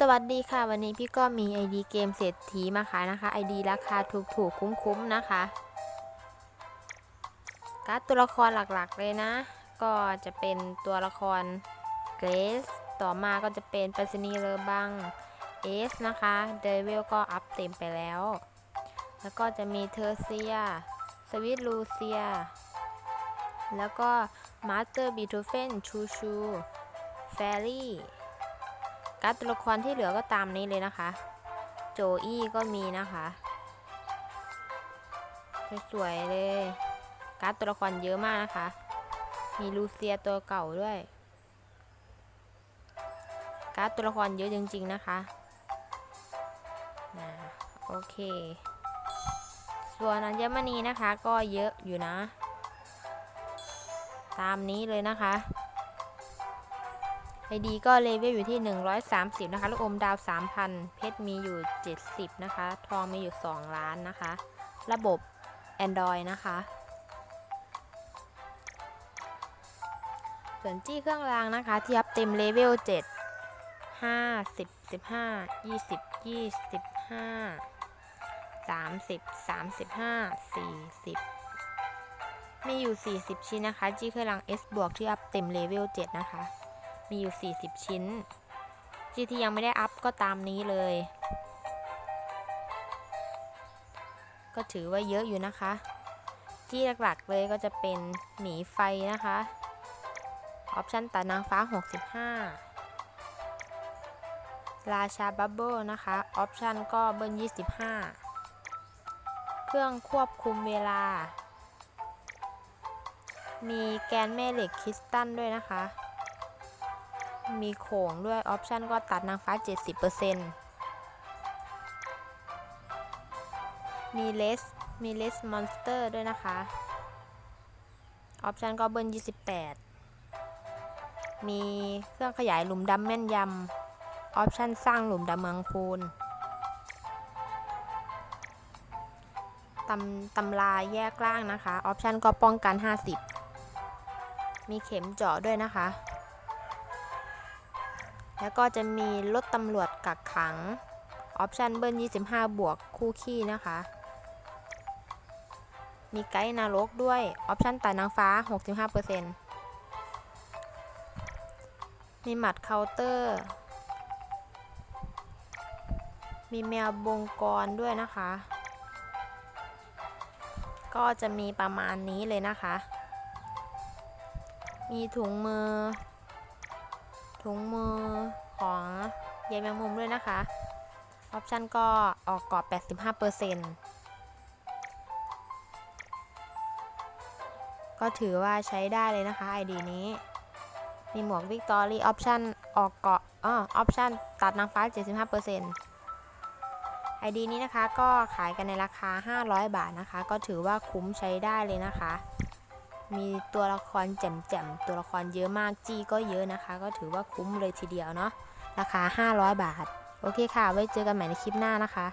สวัสดีค่ะ วันนี้พี่ก็มี ID เกมเศรษฐีมาขายนะคะ ID ราคาถูกๆ คุ้มๆ นะคะ การ์ดตัวละครหลักๆ เลยนะ ก็จะเป็นตัวละครเกรซต่อมาก็จะเป็นปัสนีเลอบังเอสนะคะเดวิลก็อัพเต็มไปแล้ว แล้วก็จะมีเทอร์เซีย สวิตลูเซีย แล้วก็มาสเตอร์บีทูเฟนชูชู แฟรี่ การ์ดตัวละครที่เหลือก็ตามนี้เลยนะคะ โจอี้ก็มีนะคะสวยเลย การ์ดตัวละครเยอะมากนะคะ มีลูเซียตัวเก่าด้วย การ์ดตัวละครเยอะจริง ๆนะคะนะโอเค ส่วนอัญมณีนะคะก็เยอะอยู่นะ ตามนี้เลยนะคะ ไอดีก็เลเวลอยู่ที่ 130 นะคะ ลูกอมดาว 3,000 เพชรมีอยู่ 70 นะคะ ทองมีอยู่ 2 ล้านนะคะ ระบบ Android นะคะ ส่วนจี้เครื่องรางนะคะ ที่อัพเต็มเลเวล 7 5 10 15 20 25 30 35 40 มีอยู่ 40 ชิ้นนะคะ จี้เครื่องราง S บวกที่อัพเต็มเลเวล 7 นะคะ มีอยู่ 40 ชิ้นจีที่ยังไม่ได้อัพก็ตามนี้เลย ก็ถือว่าเยอะอยู่นะคะ ที่หลักๆเลยก็จะเป็นหมีไฟนะคะ ออปชันตัดนางฟ้า 65 ราชาบับเบิลนะคะ ออปชันก็เบิ้ล25 เครื่องควบคุมเวลามีแกนแม่เหล็กคริสตัลด้วยนะคะ มีโขงด้วยออปชันก็ตัดนางฟ้า 70%มีเลสมีเลสมอนสเตอร์ด้วยนะคะออปชันก็เบิร์น28 มีเครื่องขยายหลุมดำแม่นยำออปชันสร้างหลุมดำเมืองคูณตำตำราแยกล่างนะคะ ออปชันก็ป้องกัน 50 มีเข็มเจาะด้วยนะคะ แล้วก็จะมีรถตำรวจกักขัง ออปชันเบิ้ล25 บวกคู่ขี้นะคะ มีไกด์นรกด้วย ออปชันตัดนางฟ้า 65%มีหมัดเคาน์เตอร์ มีแมวบงกรด้วยนะคะ ก็จะมีประมาณนี้เลยนะคะ มีถุงมือ ถุงมือของยายแมงมุมด้วยนะคะ ออปชันก็ออกกรอบ 85%ก็ถือว่าใช้ได้เลยนะคะ ID นี้ มีหมวกวิกตอรี่ออปชันออกเกาะอ้อออปชันตัดนางฟ้า 75% ID นี้นะคะก็ขายกันในราคา 500 บาทนะคะ ก็ถือว่าคุ้มใช้ได้เลยนะคะ มีตัวละครแจ่มๆ ตัวละครเยอะมากจี้ก็เยอะนะคะ ก็ถือว่าคุ้มเลยทีเดียวเนาะ ราคา 500 บาท โอเคค่ะ ไว้เจอกันใหม่ในคลิปหน้านะคะ